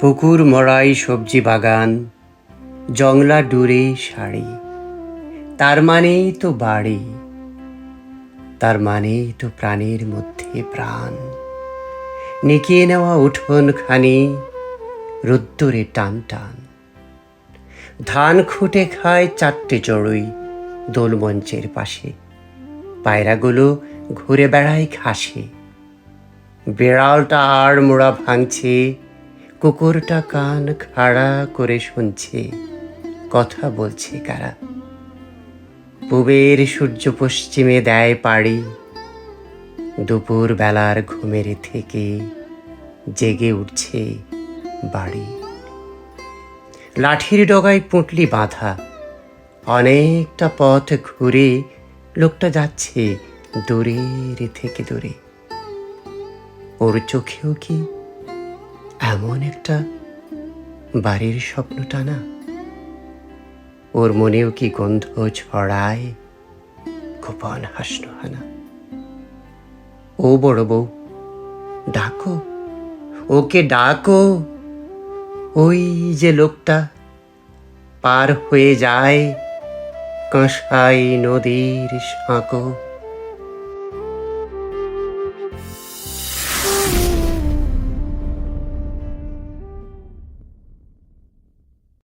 পুকুর মড়াই সবজি বাগান, জংলা ডুরে শাড়ি। তার মানেই তো বাড়ি, তার মানেই তো প্রাণের মধ্যে প্রাণ। নিকিয়ে নেওয়া উঠোন খানি রোদ্দুরে টান টান ধান খুঁটে খায় চারটে চড়ুই দোলমঞ্চের পাশে। পায়রাগুলো ঘুরে বেড়ায় ঘাসে। বেড়ালটা আর মোড়া ভাঙছে কুকুরটা কান খাড়া করে শুনছে। কথা বলছে কারা? পূবের সূর্য পশ্চিমে দেয় পাড়ি। দুপুর বেলার ঘুমের থেকে জেগে উঠছে বাড়ি। লাঠির ডগায় পুঁটলি বাঁধা। অনেকটা পথ ঘুরে লোকটা যাচ্ছে দূরের থেকে দূরে। ওর চোখেও কি এমন একটা বাড়ির স্বপ্ন টানা। ওর মনেও কি গন্ধ ছড়ায়? গোপন হাসনোহানা। ও বড় বউ, ডাকো, ওকে ডাকো। ওই যে লোকটা পার হয়ে যায় কাঁসাই নদীর সাঁকো।